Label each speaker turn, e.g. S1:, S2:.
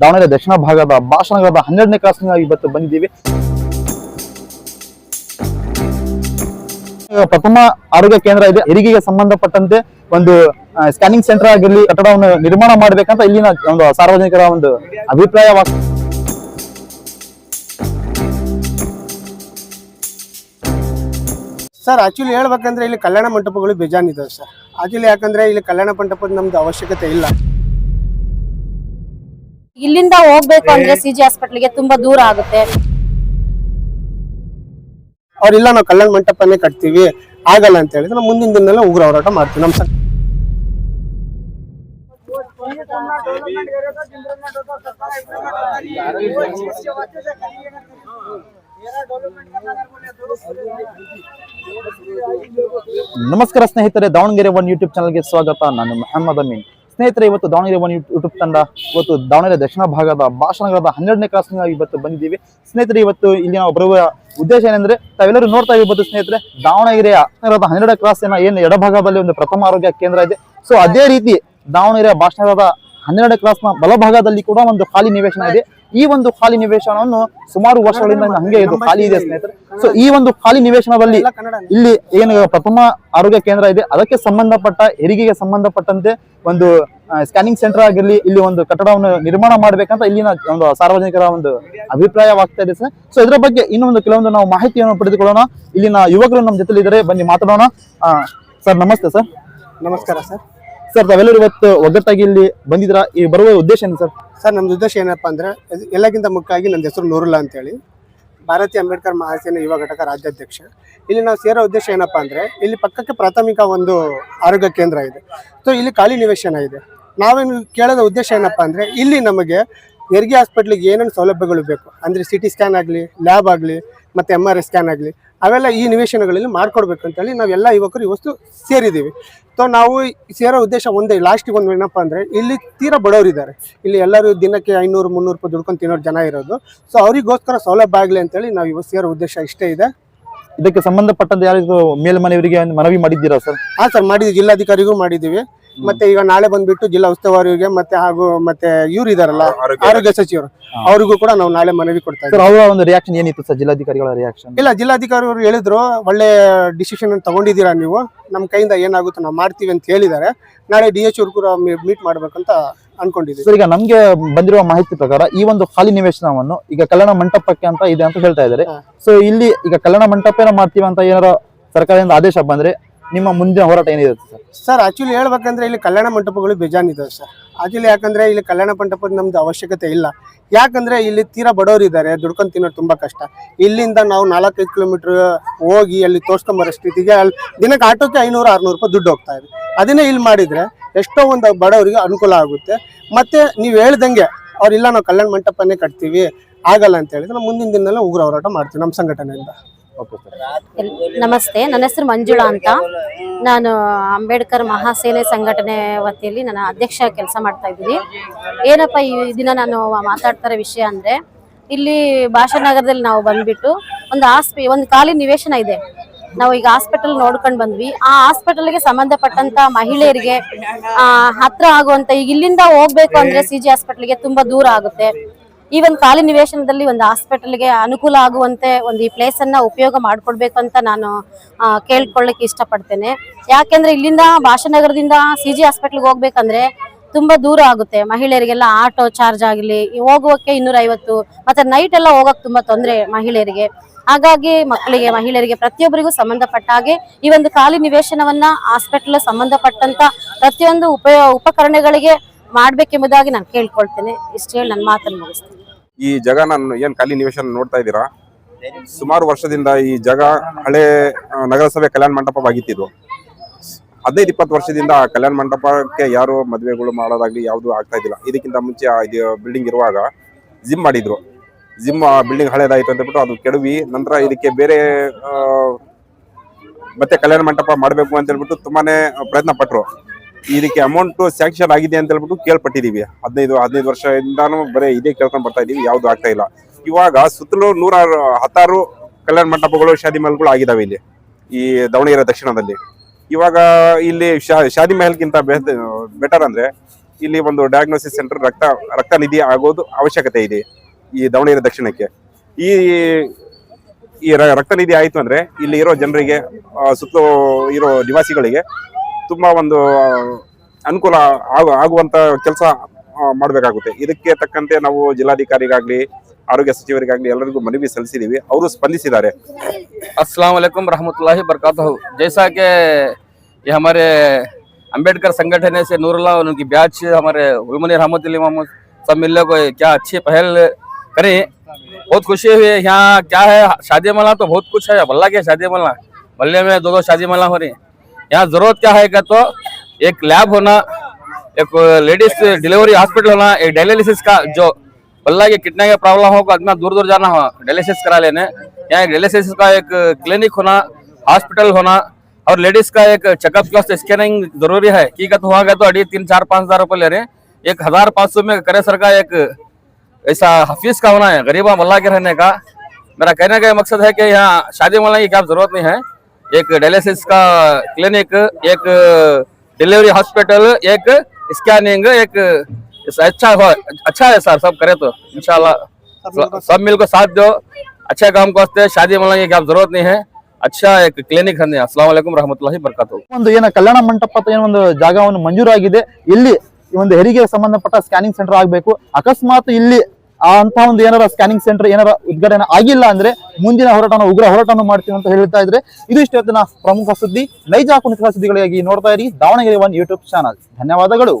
S1: ದಾವಣಗೆರೆ ದಕ್ಷಿಣ ಭಾಗದ ಭಾಷಣಗಳ ಹನ್ನೆರಡನೇ ಕ್ಲಾಸ್ನ ಇವತ್ತು ಬಂದಿದ್ದೀವಿ. ಪ್ರಥಮ ಆರೋಗ್ಯ ಕೇಂದ್ರ ಇದೆ. ಹೆರಿಗೆಗೆ ಸಂಬಂಧಪಟ್ಟಂತೆ ಒಂದು ಸ್ಕ್ಯಾನಿಂಗ್ ಸೆಂಟರ್ ಆಗಿರಲಿ, ಕಟ್ಟಡವನ್ನು ನಿರ್ಮಾಣ ಮಾಡಬೇಕಂತ ಇಲ್ಲಿನ ಒಂದು ಸಾರ್ವಜನಿಕರ ಒಂದು ಅಭಿಪ್ರಾಯ
S2: ಸರ್ ಆಕ್ಚುಲಿ ಹೇಳ್ಬೇಕಂದ್ರೆ ಇಲ್ಲಿ ಕಲ್ಯಾಣ ಮಂಟಪಗಳು ಬೇಜಾನಿದಾವೆ ಸರ್. ಆಕ್ಚುಲಿ ಯಾಕಂದ್ರೆ ಇಲ್ಲಿ ಕಲ್ಯಾಣ ಮಂಟಪದ ನಮ್ದು ಅವಶ್ಯಕತೆ ಇಲ್ಲ.
S3: ಇಲ್ಲಿಂದ ಹೋಗ್ಬೇಕು ಅಂದ್ರೆ ಸಿ ಜಿ ಹಾಸ್ಪಿಟ್ಲಿಗೆ ತುಂಬಾ ದೂರ ಆಗುತ್ತೆ.
S2: ಅವ್ರಿಲ್ಲ ನಾವು ಕಲ್ಯಾಣ ಮಂಟಪನೇ ಕಟ್ತೀವಿ ಆಗಲ್ಲ ಅಂತ ಹೇಳಿದ್ರೆ ನಾವು ಮುಂದಿನ ದಿನದಲ್ಲೇ ಉಗ್ರ ಹೋರಾಟ ಮಾಡ್ತೀವಿ ನಮ್ಮ ಸರ್.
S1: ನಮಸ್ಕಾರ ಸ್ನೇಹಿತರೆ ದಾವಣಗೆರೆ ಒನ್ ಯೂಟ್ಯೂಬ್ ಚಾನಲ್ಗೆ ಸ್ವಾಗತ. ನಾನು ಮೊಹಮ್ಮದ್ ಅಮೀನ್. ಸ್ನೇಹಿತರೆ, ಇವತ್ತು ದಾವಣಗೆರೆ ಒನ್ ಯೂಟ್ಯೂಬ್ ತಂಡ ಇವತ್ತು ದಾವಣಗೆರೆ ದಕ್ಷಿಣ ಭಾಗದ ಭಾಷಣಗಳ ಹನ್ನೆರಡನೇ ಕ್ಲಾಸ್ನ ಇವತ್ತು ಬಂದಿದ್ದೀವಿ. ಸ್ನೇಹಿತರೆ, ಇವತ್ತು ಇಲ್ಲಿ ನಾವು ಬರುವ ಉದ್ದೇಶ ಏನಂದ್ರೆ, ತಾವೆಲ್ಲರೂ ನೋಡ್ತಾ ಇರ್ಬೋದು ಸ್ನೇಹಿತರೆ, ದಾವಣಗೆರೆಯ ಹನ್ನೆರಡ ಹನ್ನೆರಡನೇ ಕ್ಲಾಸಿನ ಏನು ಎಡಭಾಗದಲ್ಲಿ ಒಂದು ಪ್ರಥಮ ಆರೋಗ್ಯ ಕೇಂದ್ರ ಇದೆ. ಸೊ ಅದೇ ರೀತಿ ದಾವಣಗೆರೆ ಭಾಷಣದ ಹನ್ನೆರಡನೇ ಕ್ಲಾಸ್ನ ಬಲಭಾಗದಲ್ಲಿ ಕೂಡ ಒಂದು ಖಾಲಿ ನಿವೇಶನ ಇದೆ. ಈ ಒಂದು ಖಾಲಿ ನಿವೇಶನವನ್ನು ಸುಮಾರು ವರ್ಷಗಳಿಂದ ಹಂಗೆ ಇದು ಖಾಲಿ ಇದೆ ಸ್ನೇಹಿತರೆ. ಸೊ ಈ ಒಂದು ಖಾಲಿ ನಿವೇಶನದಲ್ಲಿ ಇಲ್ಲಿ ಏನು ಪ್ರಥಮ ಆರೋಗ್ಯ ಕೇಂದ್ರ ಇದೆ ಅದಕ್ಕೆ ಸಂಬಂಧಪಟ್ಟ ಹೆರಿಗೆಗೆ ಸಂಬಂಧಪಟ್ಟಂತೆ ಒಂದು ಸ್ಕ್ಯಾನಿಂಗ್ ಸೆಂಟರ್ ಆಗಿರಲಿ ಇಲ್ಲಿ ಒಂದು ಕಟ್ಟಡವನ್ನು ನಿರ್ಮಾಣ ಮಾಡ್ಬೇಕಂತ ಇಲ್ಲಿನ ಒಂದು ಸಾರ್ವಜನಿಕರ ಒಂದು ಅಭಿಪ್ರಾಯವಾಗ್ತಾ ಇದೆ ಸರ್ ಸೊ ಇದರ ಬಗ್ಗೆ ಇನ್ನೊಂದು ಕೆಲವೊಂದು ನಾವು ಮಾಹಿತಿಯನ್ನು ಪಡೆದುಕೊಳ್ಳೋಣ. ಇಲ್ಲಿನ ಯುವಕರು ನಮ್ಮ ಜೊತೆಲಿ ಇದ್ದಾರೆ ಬನ್ನಿ ಮಾತಾಡೋಣ. ಸರ್ ನಮಸ್ತೆ ಸರ್.
S2: ನಮಸ್ಕಾರ ಸರ್.
S1: ಸರ್ ತಾವೆಲ್ಲರೂ ಇವತ್ತು ಒಗ್ಗಟ್ಟಾಗಿ ಇಲ್ಲಿ ಬಂದಿದ್ರ ಈ ಬರುವ ಉದ್ದೇಶ ಏನು ಸರ್?
S2: ಸರ್, ನಮ್ದು ಉದ್ದೇಶ ಏನಪ್ಪ ಅಂದ್ರೆ ಎಲ್ಲಕ್ಕಿಂತ ಮುಖ್ಯವಾಗಿ ನನ್ನ ಹೆಸರು ನೂರುಲ್ಲಾ ಅಂತೇಳಿ. ಭಾರತೀಯ ಅಂಬೇಡ್ಕರ್ ಮಹಾಸೇನೆ ಯುವ ಘಟಕ ರಾಜ್ಯಾಧ್ಯಕ್ಷ. ಇಲ್ಲಿ ನಾವು ಸೇರೋ ಉದ್ದೇಶ ಏನಪ್ಪ ಅಂದ್ರೆ, ಇಲ್ಲಿ ಪಕ್ಕಕ್ಕೆ ಪ್ರಾಥಮಿಕ ಒಂದು ಆರೋಗ್ಯ ಕೇಂದ್ರ ಇದೆ. ಸೊ ಇಲ್ಲಿ ಖಾಲಿ ನಿವೇಶನ ಇದೆ. ನಾವೇನು ಕೇಳೋದ ಉದ್ದೇಶ ಏನಪ್ಪ ಅಂದ್ರೆ, ಇಲ್ಲಿ ನಮಗೆ ಹೆರಿಗೆ ಹಾಸ್ಪಿಟ್ಲಿಗೆ ಏನೇನು ಸೌಲಭ್ಯಗಳು ಬೇಕು? ಅಂದರೆ ಸಿ ಟಿ ಸ್ಕ್ಯಾನ್ ಆಗಲಿ ಲ್ಯಾಬ್ ಆಗಲಿ, ಮತ್ತು ಎಂ ಆರ್ ಐ ಸ್ಕ್ಯಾನ್ ಆಗಲಿ. ಅವೆಲ್ಲ ಈ ನಿವೇಶನಗಳಲ್ಲಿ ಮಾಡ್ಕೊಡ್ಬೇಕು ಅಂತೇಳಿ ನಾವೆಲ್ಲ ಯುವಕರು ಇವತ್ತು ಸೇರಿದ್ದೀವಿ. ಸೊ ನಾವು ಸೇರೋ ಉದ್ದೇಶ ಒಂದೇ ಲಾಸ್ಟಿಗೆ ಒಂದು ಏನಪ್ಪ ಅಂದರೆ ಇಲ್ಲಿ ತೀರಾ ಬಡವರಿದ್ದಾರೆ ಇಲ್ಲಿ ಎಲ್ಲರೂ ದಿನಕ್ಕೆ ಐನೂರು ಮುನ್ನೂರು ರೂಪಾಯಿ ದುಡ್ಕೊಂಡು ತಿನ್ನೋರು ಜನ ಇರೋದು. ಸೊ ಅವರಿಗೋಸ್ಕರ ಸೌಲಭ್ಯ ಆಗಲಿ ಅಂತೇಳಿ ನಾವು ಇವತ್ತು ಸೇರೋ ಉದ್ದೇಶ ಇಷ್ಟೇ ಇದೆ.
S1: ಇದಕ್ಕೆ ಸಂಬಂಧಪಟ್ಟಂತೆ ಯಾರಿಗೂ ಮೇಲ್ಮನೆಯವರಿಗೆ ಮನವಿ ಮಾಡಿದ್ದೀರಾ ಸರ್?
S2: ಹಾಂ ಸರ್ ಮಾಡಿದ್ವಿ ಜಿಲ್ಲಾಧಿಕಾರಿಗೂ ಮಾಡಿದ್ದೀವಿ. ಮತ್ತೆ ಈಗ ನಾಳೆ ಬಂದ್ಬಿಟ್ಟು ಜಿಲ್ಲಾ ಉಸ್ತುವಾರಿಗೆ ಮತ್ತೆ ಹಾಗೂ ಮತ್ತೆ ಇವ್ರು ಇದಾರಲ್ಲ ಆರೋಗ್ಯ ಸಚಿವರು. ಅವರಿಗೂ ಕೂಡ ನಾವು ನಾಳೆ ಮನವಿ ಕೊಡ್ತಾ ಇದ್ದೀವಿ.
S1: ಅವರ ಒಂದು ರಿಯಾಕ್ಷನ್ ಏನಿತ್ತು ಸರ್ ಜಿಲ್ಲಾಧಿಕಾರಿಗಳ ರಿಯಾಕ್ಷನ್
S2: ಇಲ್ಲ ಜಿಲ್ಲಾಧಿಕಾರಿಗಳು ಅವರು ಹೇಳಿದ್ರು ಒಳ್ಳೆ ಡಿಸಿಷನ್ ತಗೊಂಡಿದ್ದೀರಾ ನೀವು? ನಮ್ಮ ಕೈಯಿಂದ ಏನಾಗುತ್ತೋ ನಾವು ಮಾಡ್ತೀವಿ ಅಂತ ಹೇಳಿದ್ದಾರೆ. ನಾಳೆ ಡಿ ಎಚ್ ಅವ್ರು ಕೂಡ ಮೀಟ್ ಮಾಡ್ಬೇಕಂತ ಅನ್ಕೊಂಡಿದ್ದೀವಿ.
S1: ಸರ್ ಈಗ ನಮ್ಗೆ ಬಂದಿರುವ ಮಾಹಿತಿ ಪ್ರಕಾರ ಈ ಒಂದು ಖಾಲಿ ನಿವೇಶನವನ್ನು ಈಗ ಕಲ್ಯಾಣ ಮಂಟಪಕ್ಕೆ ಅಂತ ಇದೆ ಅಂತ ಹೇಳ್ತಾ ಇದ್ದಾರೆ. ಸೊ ಇಲ್ಲಿ ಈಗ ಕಲ್ಯಾಣ ಮಂಟಪನ ಮಾಡ್ತೀವಿ ಅಂತ ಏನಾರ ಸರ್ಕಾರದಿಂದ ಆದೇಶ ಬಂದ್ರೆ ನಿಮ್ಮ ಮುಂದಿನ ಹೋರಾಟ ಏನಿರುತ್ತೆ ಸರ್?
S2: ಸರ್ ಆಕ್ಚುಲಿ ಹೇಳ್ಬೇಕಂದ್ರೆ ಇಲ್ಲಿ ಕಲ್ಯಾಣ ಮಂಟಪಗಳು ಬೇಜಾನಿದಾವೆ ಸರ್. ಆಕ್ಚುಲಿ ಯಾಕಂದ್ರೆ ಇಲ್ಲಿ ಕಲ್ಯಾಣ ಮಂಟಪದ ನಮ್ದು ಅವಶ್ಯಕತೆ ಇಲ್ಲ. ಯಾಕಂದ್ರೆ ಇಲ್ಲಿ ತೀರಾ ಬಡವರು ಇದ್ದಾರೆ, ದುಡ್ಕೊಂಡು ತಿನ್ನೋದು ತುಂಬಾ ಕಷ್ಟ. ಇಲ್ಲಿಂದ ನಾವು ನಾಲ್ಕೈದು ಕಿಲೋಮೀಟರ್ ಹೋಗಿ ಅಲ್ಲಿ ತೋರ್ಸ್ಕೊಂಬರೋ ಸ್ಥಿತಿಗೆ ಅಲ್ಲಿ ದಿನಕ್ಕೆ ಆಟೋಕ್ಕೆ ಐನೂರು, ಆರ್ನೂರು ರೂಪಾಯಿ ದುಡ್ಡು ಹೋಗ್ತಾ ಇದೆ. ಅದನ್ನೇ ಇಲ್ಲಿ ಮಾಡಿದ್ರೆ ಎಷ್ಟೋ ಒಂದು ಬಡವರಿಗೆ ಅನುಕೂಲ ಆಗುತ್ತೆ. ಮತ್ತೆ ನೀವು ಹೇಳ್ದಂಗೆ ಅವ್ರಿಲ್ಲ ನಾವು ಕಲ್ಯಾಣ ಮಂಟಪನೇ ಕಟ್ತೀವಿ, ಆಗಲ್ಲ ಅಂತ ಹೇಳಿದ್ರೆ ನಾವು ಮುಂದಿನ ದಿನದಲ್ಲೇ ಉಗ್ರ ಹೋರಾಟ ಮಾಡ್ತೀವಿ ನಮ್ಮ ಸಂಘಟನೆಯಿಂದ.
S3: ನಮಸ್ತೆ, ನನ್ನ ಹೆಸರು ಮಂಜುಳಾ ಅಂತ. ನಾನು ಅಂಬೇಡ್ಕರ್ ಮಹಾಸೇನೆ ಸಂಘಟನೆ ವತಿಯಲ್ಲಿ ನಾನು ಅಧ್ಯಕ್ಷ ಕೆಲಸ ಮಾಡ್ತಾ ಇದ್ದೀನಿ. ಏನಪ್ಪ ಈ ದಿನ ನಾನು ಮಾತಾಡ್ತಾ ಇರೋ ವಿಷಯ ಅಂದ್ರೆ, ಇಲ್ಲಿ ಭಾಷಾನಗರದಲ್ಲಿ ನಾವು ಬಂದ್ಬಿಟ್ಟು ಒಂದು ಆಸ್ಪಿ, ಒಂದು ಖಾಲಿ ನಿವೇಶನ ಇದೆ. ನಾವು ಈಗ ಹಾಸ್ಪಿಟಲ್ ನೋಡ್ಕೊಂಡು ಬಂದ್ವಿ. ಆ ಹಾಸ್ಪಿಟಲ್ಗೆ ಸಂಬಂಧಪಟ್ಟಂತ ಮಹಿಳೆಯರಿಗೆ ಹತ್ರ ಆಗುವಂತ ಈಗ ಇಲ್ಲಿಂದ ಹೋಗ್ಬೇಕು ಅಂದ್ರೆ ಸಿ ಜಿ ಹಾಸ್ಪಿಟಲ್ಗೆ ತುಂಬಾ ದೂರ ಆಗುತ್ತೆ. ಈ ಒಂದು ಖಾಲಿ ನಿವೇಶನದಲ್ಲಿ ಒಂದು ಹಾಸ್ಪಿಟಲ್ಗೆ ಅನುಕೂಲ ಆಗುವಂತೆ ಒಂದು ಈ ಪ್ಲೇಸ್ ಅನ್ನ ಉಪಯೋಗ ಮಾಡ್ಕೊಡ್ಬೇಕು ಅಂತ ನಾನು ಕೇಳ್ಕೊಳ್ಳಿಕ್ಕೆ ಇಷ್ಟಪಡ್ತೇನೆ. ಯಾಕೆಂದ್ರೆ ಇಲ್ಲಿಂದ ಭಾಷಾನಗರದಿಂದ ಸಿ ಜಿ ಹಾಸ್ಪಿಟಲ್ಗೆ ಹೋಗ್ಬೇಕಂದ್ರೆ ತುಂಬಾ ದೂರ ಆಗುತ್ತೆ. ಮಹಿಳೆಯರಿಗೆಲ್ಲ ಆಟೋ ಚಾರ್ಜ್ ಆಗಲಿ ಹೋಗುವಕ್ಕೆ ಇನ್ನೂರ ಐವತ್ತು ಮತ್ತೆ ನೈಟ್ ಎಲ್ಲ ಹೋಗಕ್ ತುಂಬಾ ತೊಂದರೆ ಮಹಿಳೆಯರಿಗೆ. ಹಾಗಾಗಿ ಮಕ್ಕಳಿಗೆ, ಮಹಿಳೆಯರಿಗೆ ಪ್ರತಿಯೊಬ್ಬರಿಗೂ ಸಂಬಂಧಪಟ್ಟ ಹಾಗೆ ಈ ಒಂದು ಖಾಲಿ ನಿವೇಶನವನ್ನ ಹಾಸ್ಪಿಟಲ್ ಸಂಬಂಧಪಟ್ಟಂತ ಪ್ರತಿಯೊಂದು ಉಪಯೋ, ಉಪಕರಣಗಳಿಗೆ ಮಾಡ್ಬೇಕೆಂಬುದಾಗಿ ನಾನು ಕೇಳ್ಕೊಳ್ತೇನೆ. ಇಷ್ಟು ಹೇಳಿ ನನ್ನ ಮಾತನ್ನು ಮುಗಿಸ್ತೇನೆ.
S4: ಈ ಜಾಗ ನಾನು ಏನ್ ಖಾಲಿ ನಿವೇಶನ ನೋಡ್ತಾ ಇದ್ದೀರಾ? ಸುಮಾರು ವರ್ಷದಿಂದ ಈ ಜಾಗ ಹಳೆ ನಗರಸಭೆ ಕಲ್ಯಾಣ ಮಂಟಪವಾಗಿತ್ತಿದ್ದು ಹದಿನೈದು ಇಪ್ಪತ್ತು ವರ್ಷದಿಂದ ಆ ಕಲ್ಯಾಣ ಮಂಟಪಕ್ಕೆ ಯಾರು ಮದುವೆಗಳು ಮಾಡೋದಾಗ್ಲಿ ಯಾವುದು ಆಗ್ತಾ ಇದ್ದಿಲ್ಲ. ಇದಕ್ಕಿಂತ ಮುಂಚೆ ಇದು ಬಿಲ್ಡಿಂಗ್ ಇರುವಾಗ ಜಿಮ್ ಮಾಡಿದ್ರು. ಜಿಮ್ ಆ ಬಿಲ್ಡಿಂಗ್ ಹಳೇದಾಯ್ತು ಅಂತ ಬಿಟ್ಟು ಅದು ಕೆಡವಿ. ನಂತರ ಇದಕ್ಕೆ ಬೇರೆ ಮತ್ತೆ ಕಲ್ಯಾಣ ಮಂಟಪ ಮಾಡಬೇಕು ಅಂತ ಹೇಳ್ಬಿಟ್ಟು ತುಂಬಾನೇ ಪ್ರಯತ್ನ ಪಟ್ರು. ಇದಕ್ಕೆ ಅಮೌಂಟ್ ಸ್ಯಾಂಕ್ಷನ್ ಆಗಿದೆ ಅಂತ ಹೇಳ್ಬಿಟ್ಟು ಕೇಳ್ಪಟ್ಟಿದೀವಿ. ಹದಿನೈದು ಹದಿನೈದು ವರ್ಷದಿಂದಾನು ಬರೀ ಇದೇ ಕೇಳ್ಕೊಂಡ್ ಬರ್ತಾ ಇದೀವಿ, ಯಾವ್ದು ಆಗ್ತಾ ಇಲ್ಲ. ಇವಾಗ ಸುತ್ತಲೂ ನೂರಾರು, ಹತ್ತಾರು ಕಲ್ಯಾಣ ಮಂಟಪಗಳು, ಶಾದಿ ಮಹಲ್ಗಳು ಆಗಿದಾವೆ ಇಲ್ಲಿ, ಈ ದಾವಣಗೆರೆ ದಕ್ಷಿಣದಲ್ಲಿ. ಇವಾಗ ಇಲ್ಲಿ ಶಾದಿ ಮಹಲ್ಗಿಂತ ಬೆಟರ್ ಅಂದ್ರೆ ಇಲ್ಲಿ ಒಂದು ಡಯಾಗ್ನೋಸಿಸ್ ಸೆಂಟರ್ ರಕ್ತ ರಕ್ತ ನಿಧಿ ಆಗೋದು ಅವಶ್ಯಕತೆ ಇದೆ ಈ ದಾವಣಗೆರೆ ದಕ್ಷಿಣಕ್ಕೆ. ಈ ಈ ರಕ್ತ ನಿಧಿ ಆಯಿತು ಅಂದ್ರೆ ಇಲ್ಲಿ ಇರೋ ಜನರಿಗೆ ಸುತ್ತಲೂ ಇರೋ ನಿವಾಸಿಗಳಿಗೆ ತುಂಬಾ ಒಂದು ಆ, ಅನುಕೂಲ ಆಗು ಆಗುವಂತ ಕೆಲಸ ಮಾಡಬೇಕಾಗುತ್ತೆ ಇದಕ್ಕೆ ತಕ್ಕಂತೆ ನಾವು ಜಿಲ್ಲಾಧಿಕಾರಿಗಾಗ್ಲಿ ಆರೋಗ್ಯ ಸಚಿವರಿಗಾಗ್ಲಿ ಎಲ್ಲರಿಗೂ ಮನವಿ ಸಲ್ಲಿಸಿದೀವಿ ಅವರು ಸ್ಪಂದಿಸಿದ್ದಾರೆ
S5: अस्सलाम वालेकुम रहमतुल्लाहि बरकातहू जैसा कि ये हमारे अंबेडकर संगठन से नूरुल्लाह और उनकी ब्याज हमारे उलमनी रहमत मोहम्मद सब मिलने को क्या अच्छी पहल करें बहुत खुशी हुई है यहाँ क्या है शादी मल्ला तो बहुत कुछ है भल्ला के शादी मल्ला मल्ले में दो दो शादी मल्ला हो रही है यहाँ ज़रूरत क्या है क्या तो एक लैब होना, एक लेडीज़ डिलीवरी हॉस्पिटल होना, एक डायलिसिस का जो बल्ला के किडनी का प्रॉब्लम हो आदमी दूर दूर जाना हो डायलिसिस करा लेने। यहाँ एक डायलिसिस का एक क्लिनिक होना हॉस्पिटल होना, और लेडीज़ का एक चेकअप क्लास स्कैनिंग ज़रूरी है। की वहाँ गए तो अड़ी तीन, चार, पाँच हज़ार रुपये ले रहे एक हज़ार पाँच सौ में करे सर का एक ऐसा हफीज का होना है, गरीबा मल्ला के रहने का। मेरा कहने का मकसद है कि यहाँ शादी मल्ला की क्या ज़रूरत नहीं है। एक डायलिसिस का क्लिनिक एक डिलीवरी हॉस्पिटल एक स्कैनिंग एक इस- अच्छा हो अच्छा है सर सब करे तो इंशाल्लाह सब मिलकर साथ दो अच्छा काम को वास्ते शादी मल्ला की क्या जरूरत नहीं है अच्छा एक क्लिनिक है अस्सलाम वालेकुम रहमतुल्लाहि बरकातहू
S1: ಒಂದು ಏನ ಕಲ್ಯಾಣ ಮಂಟಪ ಅಂತ ಏನೋ ಒಂದು ಜಾಗವನ್ನು ಮಂಜೂರಾಗಿದೆ ಇಲ್ಲಿ ಈ ಒಂದು ಹೆರಿಗೆಗೆ ಸಂಬಂಧಪಟ್ಟ ಸ್ಕ್ಯಾನಿಂಗ್ ಸೆಂಟರ್ ಆಗಬೇಕು ಅಕಸ್ಮಾತ್ ಇಲ್ಲಿ ಆ ಅಂತ ಒಂದು ಏನಾರ ಸ್ಕ್ಯಾನಿಂಗ್ ಸೆಂಟರ್ ಏನಾರ ಉದ್ಘಾಟನೆ ಆಗಿಲ್ಲ ಅಂದ್ರೆ ಮುಂದಿನ ಹೋರಾಟನ ಉಗ್ರ ಹೋರಾಟನ ಮಾಡ್ತೀವಿ ಅಂತ ಹೇಳ್ತಾ ಇದ್ರೆ ಇದು ಇಷ್ಟೊತ್ತಿನ ಪ್ರಮುಖ ಸುದ್ದಿ. ನೈಜ ಕುಣಿತ ಸುದ್ದಿಗಳಿಗಾಗಿ ನೋಡ್ತಾ ಇರಿ ದಾವಣಗೆರೆ ಒನ್ ಯೂಟ್ಯೂಬ್ ಚಾನಲ್ ಧನ್ಯವಾದಗಳು.